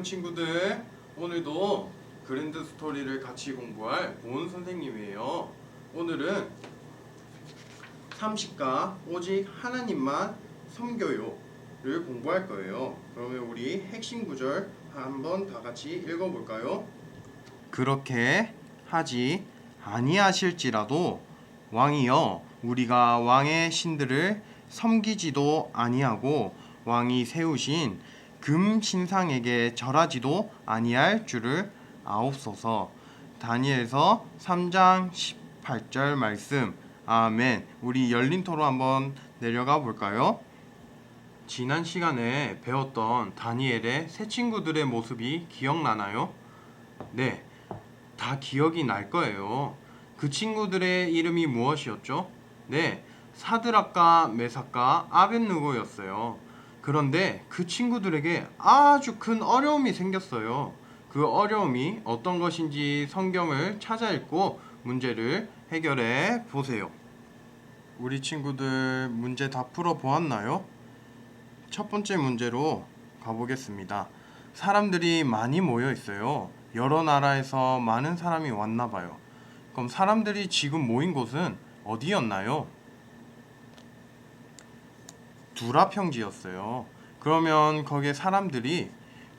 안녕 친구들 오늘도 그랜드 스토리를 같이 공부할 보은 선생님이에요 오늘은 30가 오직 하나님만 섬겨요를 공부할 거예요 그러면 우리 핵심 구절 한번 다 같이 읽어볼까요? 그렇게 하지 아니하실지라도 왕이여 우리가 왕의 신들을 섬기지도 아니하고 왕이 세우신 금 신상에게 절하지도 아니할 줄을 아옵소서. 다니엘서 3장 18절 말씀. 아멘. 우리 열린 토로 한번 내려가 볼까요? 지난 시간에 배웠던 다니엘의 새 친구들의 모습이 기억나나요? 네. 다 기억이 날 거예요. 그 친구들의 이름이 무엇이었죠? 네. 사드락과 메삭과 아벤누고였어요. 그런데 그 친구들에게 아주 큰 어려움이 생겼어요. 그 어려움이 어떤 것인지 성경을 찾아 읽고 문제를 해결해 보세요. 우리 친구들 문제 다 풀어 보았나요? 첫 번째 문제로 가보겠습니다. 사람들이 많이 모여 있어요. 여러 나라에서 많은 사람이 왔나 봐요. 그럼 사람들이 지금 모인 곳은 어디였나요? 두라평지였어요. 그러면 거기에 사람들이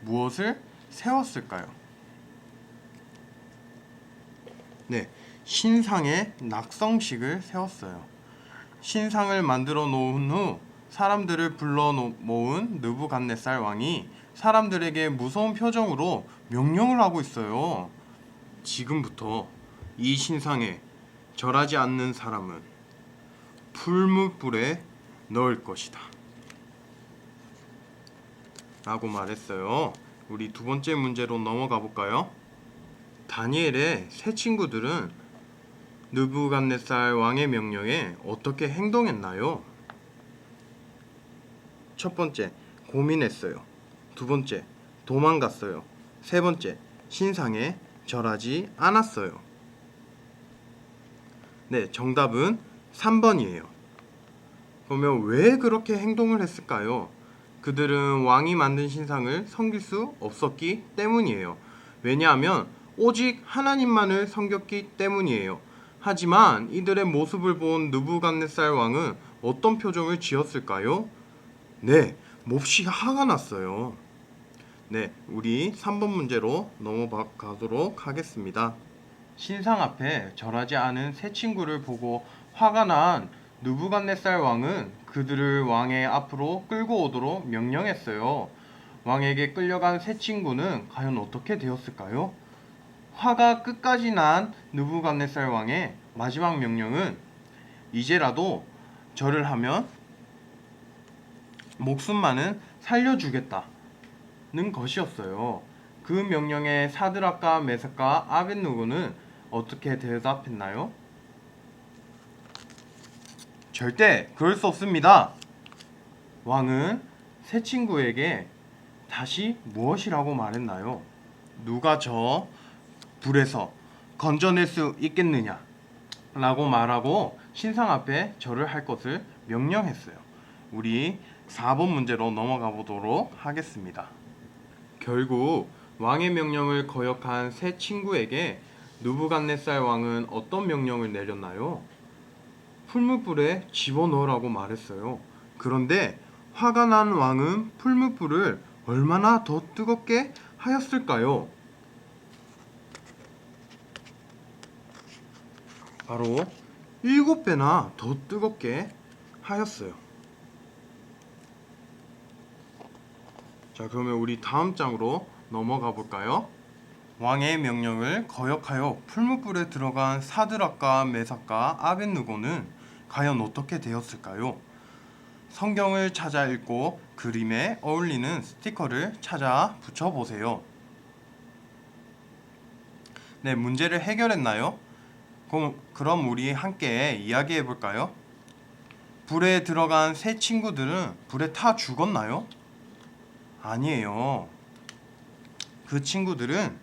무엇을 세웠을까요? 네, 신상의 낙성식을 세웠어요. 신상을 만들어 놓은 후 사람들을 불러 놓- 모은 느부갓네살 왕이 사람들에게 무서운 표정으로 명령을 하고 있어요. 지금부터 이 신상에 절하지 않는 사람은 풀무불에 넣을 것이다. 라고 말했어요. 우리 두 번째 문제로 넘어가 볼까요? 다니엘의 새 친구들은 느부갓네살 왕의 명령에 어떻게 행동했나요? 첫 번째, 고민했어요. 두 번째, 도망갔어요. 세 번째, 신상에 절하지 않았어요. 네, 정답은 3번이에요. 그러면 왜 그렇게 행동을 했을까요? 그들은 왕이 만든 신상을 섬길 수 없었기 때문이에요. 왜냐하면 오직 하나님만을 섬겼기 때문이에요. 하지만 이들의 모습을 본 느부갓네살 왕은 어떤 표정을 지었을까요? 네, 몹시 화가 났어요. 네, 우리 3번 문제로 넘어가도록 하겠습니다. 신상 앞에 절하지 않은 새 친구를 보고 화가 난 느부갓네살 왕은 그들을 왕의 앞으로 끌고 오도록 명령했어요. 왕에게 끌려간 새 친구는 과연 어떻게 되었을까요? 화가 끝까지 난 느부갓네살 왕의 마지막 명령은 이제라도 절을 하면 목숨만은 살려주겠다는 것이었어요. 그 명령에 사드락과 메삭과 아벤누고는 어떻게 대답했나요? 절대 그럴 수 없습니다. 왕은 새 친구에게 다시 무엇이라고 말했나요? 누가 저 불에서 건져낼 수 있겠느냐? 라고 말하고 신상 앞에 절을 할 것을 명령했어요. 우리 4번 문제로 넘어가 보도록 하겠습니다. 결국 왕의 명령을 거역한 새 친구에게 누부갓네살 왕은 어떤 명령을 내렸나요? 풀무불에 집어넣으라고 말했어요. 그런데 화가 난 왕은 풀무불을 얼마나 더 뜨겁게 하였을까요? 바로 일곱 배나 더 뜨겁게 하였어요. 자, 그러면 우리 다음 장으로 넘어가 볼까요? 왕의 명령을 거역하여 풀무불에 들어간 사드락과 메삭과 아벤누고는 과연 어떻게 되었을까요? 성경을 찾아 읽고 그림에 어울리는 스티커를 찾아 붙여 보세요. 네, 문제를 해결했나요? 그럼, 그럼 우리 함께 이야기해 볼까요? 불에 들어간 새 친구들은 불에 타 죽었나요? 아니에요. 그 친구들은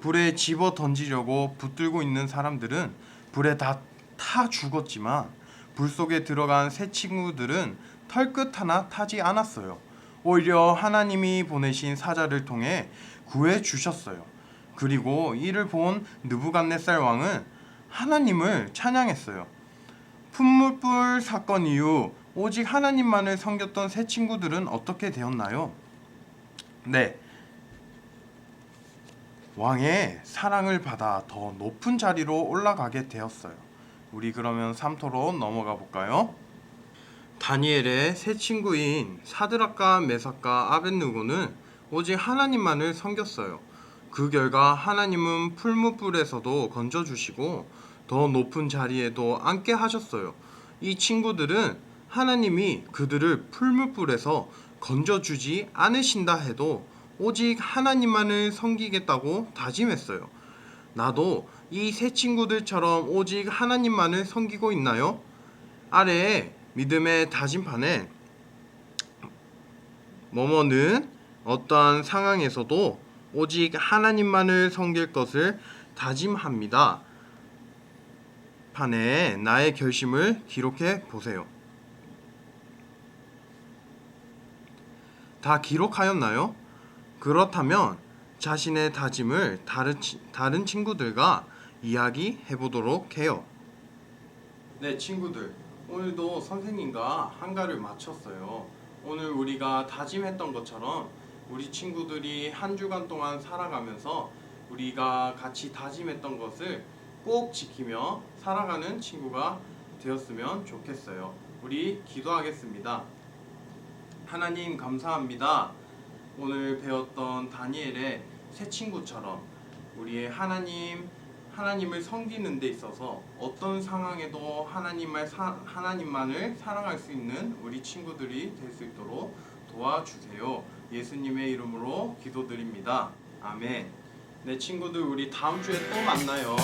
불에 집어 던지려고 붙들고 있는 사람들은 불에 다 타 죽었지만 불 속에 들어간 새 친구들은 털끝 하나 타지 않았어요. 오히려 하나님이 보내신 사자를 통해 구해 주셨어요. 그리고 이를 본 느부갓네살 왕은 하나님을 찬양했어요. 품물불 사건 이후 오직 하나님만을 섬겼던 새 친구들은 어떻게 되었나요? 네. 왕의 사랑을 받아 더 높은 자리로 올라가게 되었어요. 우리 그러면 3토로 넘어가 볼까요? 다니엘의 새 친구인 사드락과 메삭과 아벤누고는 오직 하나님만을 섬겼어요. 그 결과 하나님은 풀무불에서도 건져주시고 더 높은 자리에도 앉게 하셨어요. 이 친구들은 하나님이 그들을 풀무불에서 건져주지 않으신다 해도 오직 하나님만을 섬기겠다고 다짐했어요. 나도 이새 친구들처럼 오직 하나님만을 섬기고 있나요? 아래에 믿음의 다짐판에 뭐뭐는 어떠한 상황에서도 오직 하나님만을 섬길 것을 다짐합니다. 판에 나의 결심을 기록해 보세요. 다 기록하였나요? 그렇다면 자신의 다짐을 다른, 치- 다른 친구들과 이야기해 보도록 해요. 네, 친구들. 오늘도 선생님과 한가를 마쳤어요. 오늘 우리가 다짐했던 것처럼 우리 친구들이 한 주간 동안 살아가면서 우리가 같이 다짐했던 것을 꼭 지키며 살아가는 친구가 되었으면 좋겠어요. 우리 기도하겠습니다. 하나님 감사합니다. 오늘 배웠던 다니엘의 새 친구처럼 우리의 하나님 하나님을 섬기는 데 있어서 어떤 상황에도 하나님만 사, 하나님만을 사랑할 수 있는 우리 친구들이 될 수 있도록 도와주세요. 예수님의 이름으로 기도드립니다. 아멘. 네 친구들 우리 다음 주에 또 만나요.